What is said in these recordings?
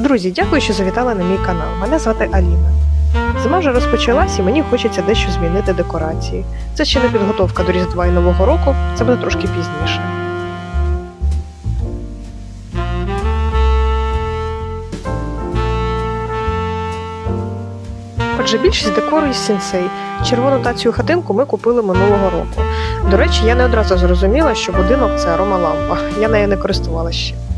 Друзі, дякую, що завітали на мій канал. Мене звати Аліна. Зима вже розпочалась і мені хочеться дещо змінити декорації. Це ще не підготовка до Різдва і Нового року, це буде трошки пізніше. Отже, більшість декору із сінсей. Червону тацію хатинку ми купили минулого року. До речі, я не одразу зрозуміла, що будинок це аромалампа. Я нею не користувалася ще.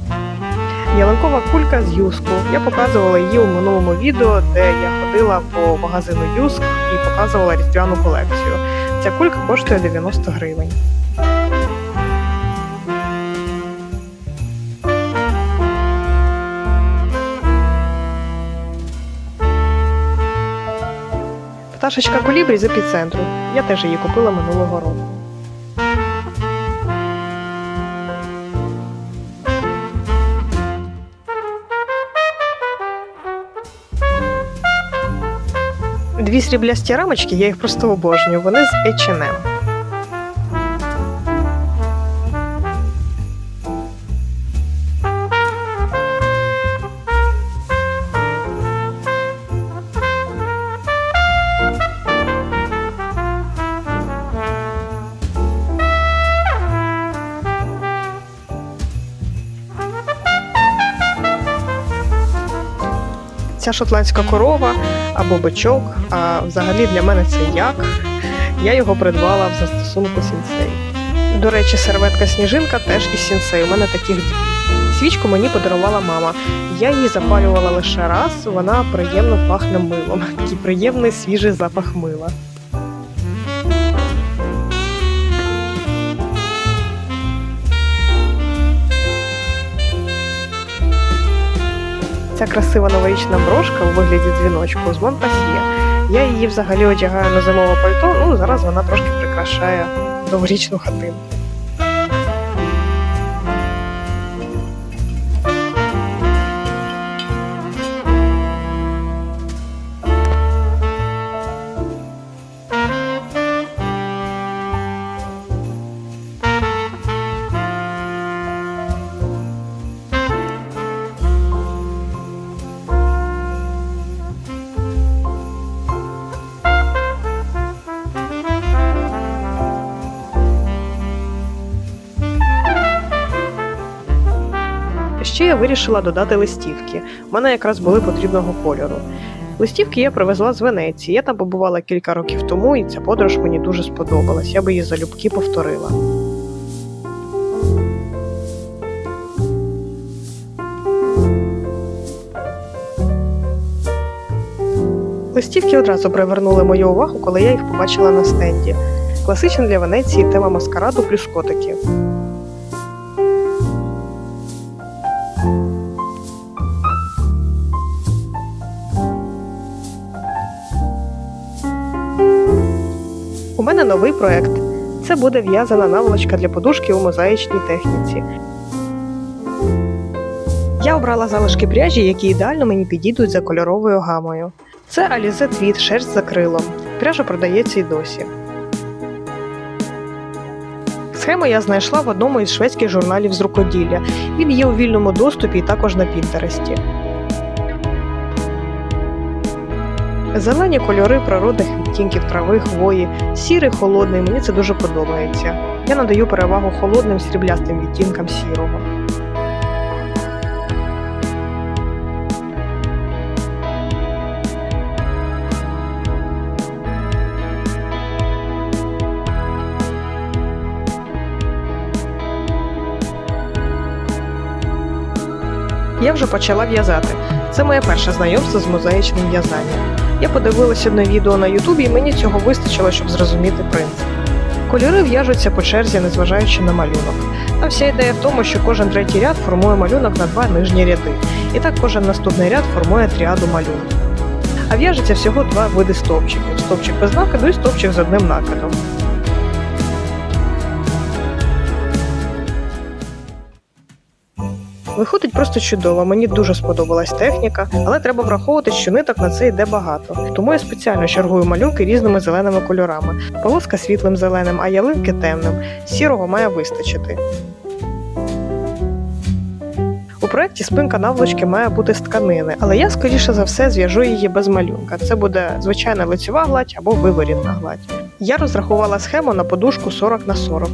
Ялинкова кулька з юску. Я показувала її у минулому відео, де я ходила по магазину Юск і показувала різдвяну колекцію. Ця кулька коштує 90 гривень. Пташечка колібрі з епіцентру. Я теж її купила минулого року. Дві сріблясті рамочки, я їх просто обожнюю. Вони з H&M. Ця шотландська корова або бичок, а взагалі для мене це як. Я його придбала в застосунку сінсей. До речі, серветка сніжинка теж із сінсей. У мене таких дві. Свічку мені подарувала мама. Я її запалювала лише раз, вона приємно пахне милом. Такий приємний свіжий запах мила. Ця красива новорічна брошка у вигляді дзвіночку з Монпасьє. Я її взагалі одягаю на зимове пальто, ну зараз вона трошки прикрашає новорічну хатинку. Вирішила додати листівки. У мене якраз були потрібного кольору. Листівки я привезла з Венеції. Я там побувала кілька років тому, і ця подорож мені дуже сподобалась. Я би її залюбки повторила. Листівки одразу привернули мою увагу, коли я їх побачила на стенді. Класична для Венеції тема маскараду плюс котики. Новий проект. Це буде в'язана наволочка для подушки у мозаїчній техніці. Я обрала залишки пряжі, які ідеально мені підійдуть за кольоровою гамою. Це Alize Tweed шерсть за крилом. Пряжа продається й досі. Схему я знайшла в одному із шведських журналів з рукоділля. Він є у вільному доступі і також на Пінтересті. Зелені кольори природних відтінків трави, хвої, сірий, холодний, мені це дуже подобається. Я надаю перевагу холодним сріблястим відтінкам сірого. Я вже почала в'язати. Це моє перше знайомство з мозаїчним в'язанням. Я подивилася одне відео на Ютубі, і мені цього вистачило, щоб зрозуміти принцип. Кольори в'яжуться по черзі, незважаючи на малюнок. Та вся ідея в тому, що кожен третій ряд формує малюнок на два нижні ряди, і так кожен наступний ряд формує тріаду малюнків. А в'яжеться всього два види стовпчиків: стовпчик без накиду і стовпчик з одним накидом. Виходить просто чудово. Мені дуже сподобалась техніка, але треба враховувати, що ниток на це йде багато. Тому я спеціально чергую малюнки різними зеленими кольорами. Полоска світлим зеленим, а ялинки темним. Сірого має вистачити. У проєкті спинка наволочки має бути з тканини, але я, скоріше за все, зв'яжу її без малюнка. Це буде звичайна лицьова гладь або виворітна гладь. Я розрахувала схему на подушку 40 на 40.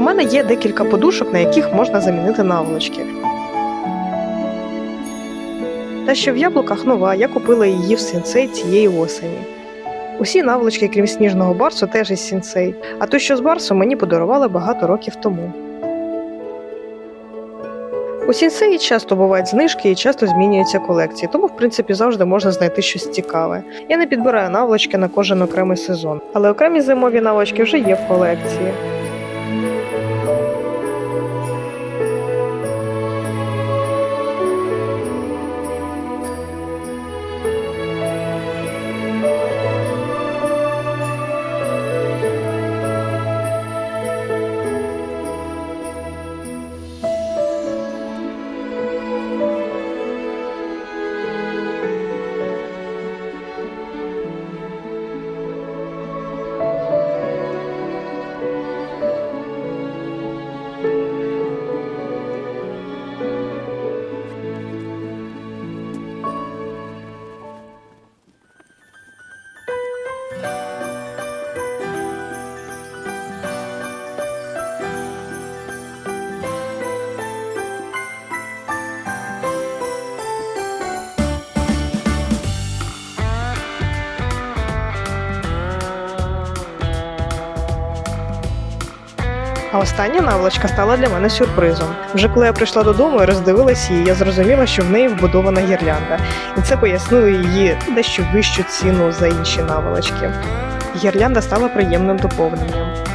У мене є декілька подушок, на яких можна замінити наволочки. Та що в яблуках нова, я купила її в сінцей цієї осені. Усі наволочки, крім сніжного барсу, теж із сінцей, а той, що з барсу, мені подарували багато років тому. У сінсеї часто бувають знижки і часто змінюються колекції, тому в принципі завжди можна знайти щось цікаве. Я не підбираю наволочки на кожен окремий сезон, але окремі зимові наволочки вже є в колекції. Остання наволочка стала для мене сюрпризом. Вже коли я прийшла додому і роздивилась її, я зрозуміла, що в неї вбудована гірлянда, і це пояснило її дещо вищу ціну за інші наволочки. Гірлянда стала приємним доповненням.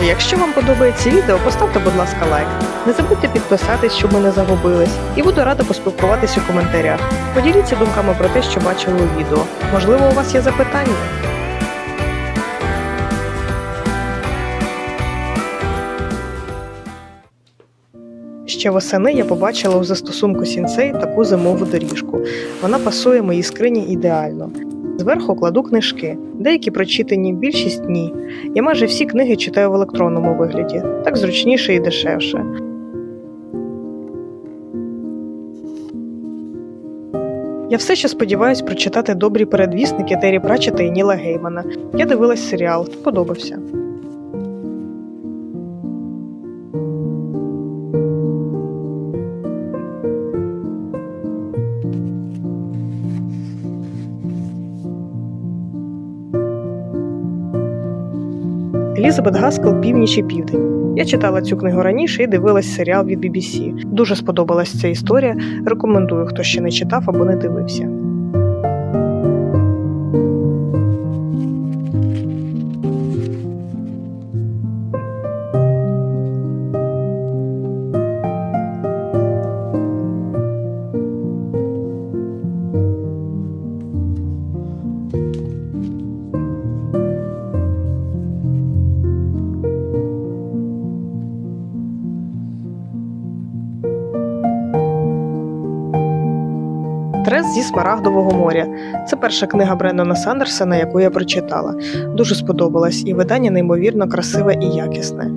Друзі, якщо вам подобається відео, поставте, будь ласка, лайк. Не забудьте підписатись, щоб ми не загубились, і буду рада поспілкуватись у коментарях. Поділіться думками про те, що бачили у відео. Можливо, у вас є запитання. Ще восени я побачила у застосунку Сінсей таку зимову доріжку. Вона пасує моїй скрині ідеально. Зверху кладу книжки, деякі прочитані, більшість ні. Я майже всі книги читаю в електронному вигляді, так зручніше і дешевше. Я все ще сподіваюсь прочитати добрі передвісники Террі Прачета і Ніла Геймана. Я дивилась серіал, подобався. Елізабет Гаскел Північ і Південь. Я читала цю книгу раніше і дивилась серіал від BBC. Дуже сподобалась ця історія. Рекомендую, хто ще не читав або не дивився. Зі Смарагдового моря. Це перша книга Бреннона Сандерсона, яку я прочитала. Дуже сподобалась, і видання неймовірно красиве і якісне.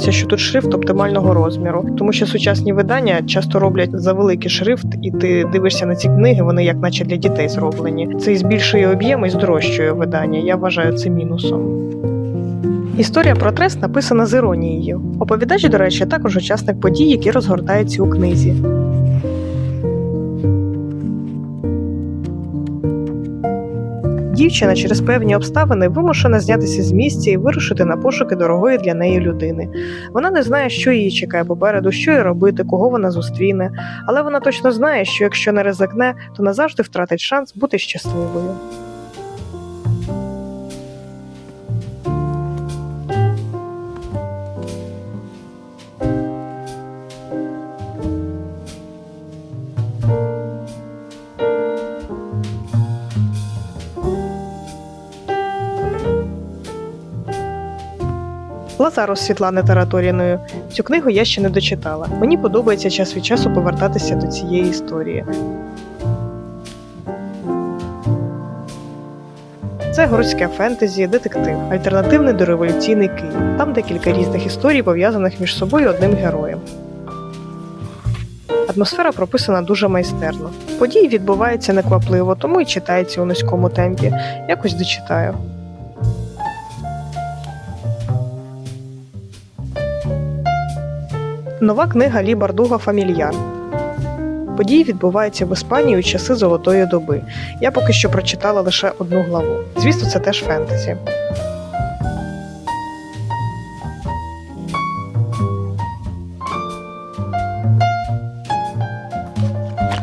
Подобається, що тут шрифт оптимального розміру, тому що сучасні видання часто роблять за великий шрифт, і ти дивишся на ці книги, вони як наче для дітей зроблені. Це і збільшує об'єм і здорожчує видання. Я вважаю це мінусом. Історія про трес написана з іронією. Оповідач, до речі, також учасник подій, які розгортаються у книзі. Дівчина через певні обставини вимушена знятися з місця і вирушити на пошуки дорогої для неї людини. Вона не знає, що її чекає попереду, що їй робити, кого вона зустріне, але вона точно знає, що якщо не ризикне, то назавжди втратить шанс бути щасливою. Лазарус Світлани Тараторіної. Цю книгу я ще не дочитала. Мені подобається час від часу повертатися до цієї історії. Це городське фентезі, детектив, альтернативний до революційний Київ. Там декілька різних історій, пов'язаних між собою одним героєм. Атмосфера прописана дуже майстерно. Події відбуваються неквапливо, тому і читається у низькому темпі. Якось дочитаю. Нова книга Лі Бардуга Фамільяр. Події відбуваються в Іспанії у часи Золотої доби. Я поки що прочитала лише одну главу. Звісно, це теж фентезі.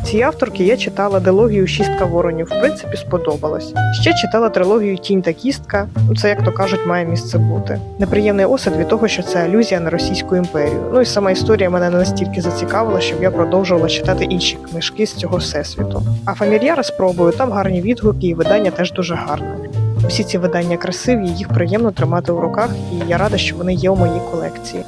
Цієї авторки я читала дилогію Шістка воронів. В принципі, сподобалось. Ще читала трилогію Тінь та кістка. Ну, це, як то кажуть, має місце бути. Неприємний осад від того, що це алюзія на Російську імперію. Ну і сама історія мене не настільки зацікавила, щоб я продовжувала читати інші книжки з цього всесвіту. А фамільяра спробую, там гарні відгуки, і видання теж дуже гарне. Всі ці видання красиві, їх приємно тримати у руках, і я рада, що вони є у моїй колекції.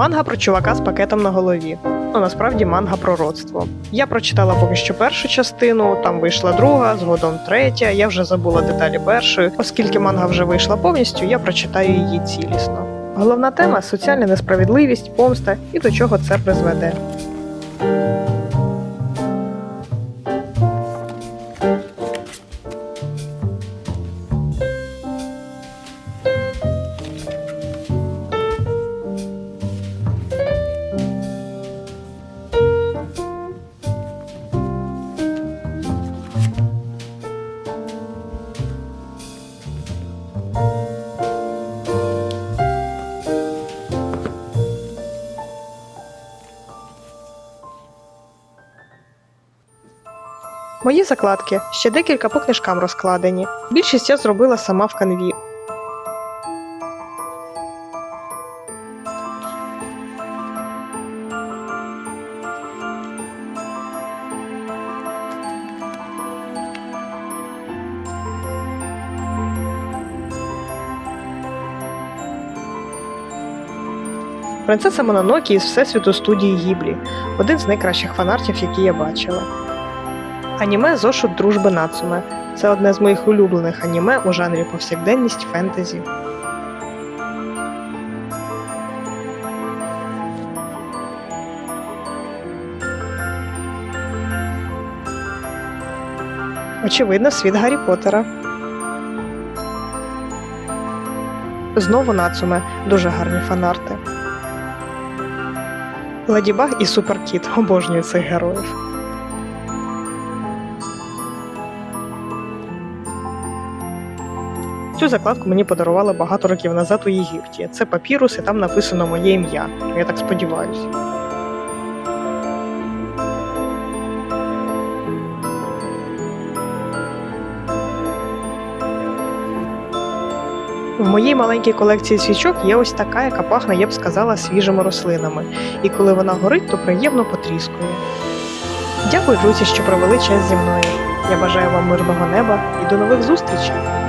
Манга про чувака з пакетом на голові. Ну насправді манга про родство. Я прочитала поки що першу частину, там вийшла друга, згодом третя. Я вже забула деталі першої. Оскільки манга вже вийшла повністю, я прочитаю її цілісно. Головна тема соціальна несправедливість, помста і до чого це призведе. Мої закладки ще декілька по книжкам розкладені. Більшість я зробила сама в канві. Принцеса Мононокі із Всесвіту студії Гіблі один з найкращих фанартів, які я бачила. Аніме Зошут Дружби Нацуме. Це одне з моїх улюблених аніме у жанрі повсякденність фентезі. Очевидно, світ Гаррі Поттера. Знову Нацуме. Дуже гарні фанарти. Леді Баг і Суперкіт. Обожнюю цих героїв. Цю закладку мені подарували багато років назад у Єгипті. Це папірус, і там написано моє ім'я. Я так сподіваюся. В моїй маленькій колекції свічок є ось така, яка пахне, я б сказала, свіжими рослинами. І коли вона горить, то приємно потріскує. Дякую, друзі, що провели час зі мною. Я бажаю вам мирного неба і до нових зустрічей!